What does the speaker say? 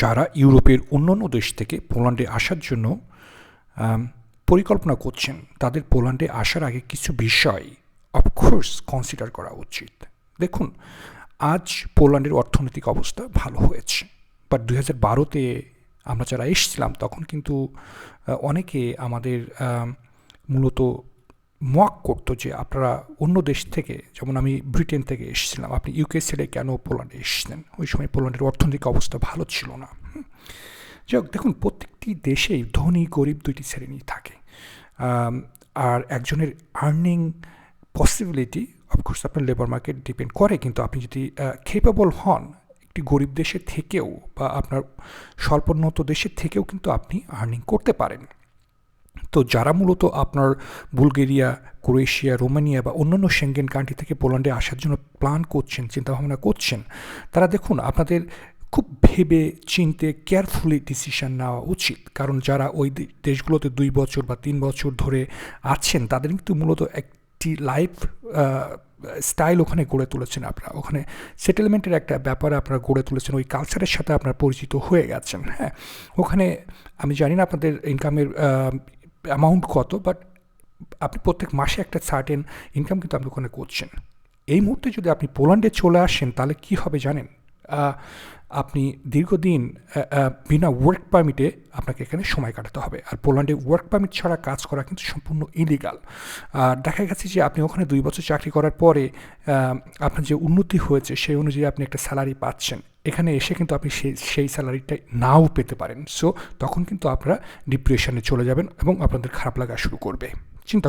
যারা ইউরোপের অন্যান্য দেশ থেকে পোল্যান্ডে আসার জন্য পরিকল্পনা করছেন, তাদের পোল্যান্ডে আসার আগে কিছু বিষয় অফকোর্স কনসিডার করা উচিত। দেখুন, আজ পোল্যান্ডের অর্থনৈতিক অবস্থা ভালো হয়েছে বাট দুই হাজার বারোতে আমরা যারা এসেছিলাম, তখন কিন্তু অনেকে আমাদের মূলত মক করতো যে আপনারা অন্য দেশ থেকে, যেমন আমি ব্রিটেন থেকে এসেছিলাম, আপনি ইউকে ছেড়ে কেন পোল্যান্ডে এসেছিলেন? ওই সময় পোল্যান্ডের অর্থনৈতিক অবস্থা ভালো ছিল না। যাই হোক, দেখুন, প্রত্যেকটি দেশেই ধনী, গরিব দুইটি শ্রেণি থাকে। আর একজনের আর্নিং পসিবিলিটি অফকোর্স আপনার লেবার মার্কেট ডিপেন্ড করে, কিন্তু আপনি যদি খেপেবল হন একটি গরিব দেশের থেকেও বা আপনার স্বল্পোন্নত দেশের থেকেও কিন্তু আপনি আর্নিং করতে পারেন। তো যারা মূলত আপনার বুলগেরিয়া, ক্রোয়েশিয়া, রোমানিয়া বা অন্যান্য সেঙ্গেন কান্ট্রি থেকে পোল্যান্ডে আসার জন্য প্ল্যান করছেন, চিন্তাভাবনা করছেন, তারা দেখুন আপনাদের খুব ভেবে চিনতে কেয়ারফুলি ডিসিশন নেওয়া উচিত। কারণ যারা ওই দেশগুলোতে দুই বছর বা তিন বছর ধরে আছেন, তাদের কিন্তু মূলত একটি লাইফ স্টাইল ওখানে গড়ে তুলেছেন আপনারা। ওখানে সেটেলমেন্টের একটা ব্যাপারে আপনারা গড়ে তুলেছেন, ওই কালচারের সাথে আপনারা পরিচিত হয়ে গেছেন হ্যাঁ। ওখানে আমি জানি না আপনাদের ইনকামের অ্যামাউন্ট কত বাট আপনি প্রত্যেক মাসে একটা সার্টেন ইনকাম কিন্তু আপনি ওখানে করছেন। এই মুহূর্তে যদি আপনি পোল্যান্ডে চলে আসেন, তাহলে কি হবে জানেন? আপনি দীর্ঘদিন বিনা ওয়ার্ক পারমিটে আপনাকে এখানে সময় কাটাতে হবে। আর পোল্যান্ডে ওয়ার্ক পারমিট ছাড়া কাজ করা কিন্তু সম্পূর্ণ ইলিগাল আর দেখা গেছে যে আপনি ওখানে দুই বছর চাকরি করার পরে আপনার যে উন্নতি হয়েছে, সেই অনুযায়ী আপনি একটা স্যালারি পাচ্ছেন। এখানে এসে কিন্তু আপনি সেই সেই স্যালারিটা নাও পেতে পারেন। সো তখন কিন্তু আপনারা ডিপ্রেশনে চলে যাবেন এবং আপনাদের খারাপ লাগা শুরু করবে। চিন্তা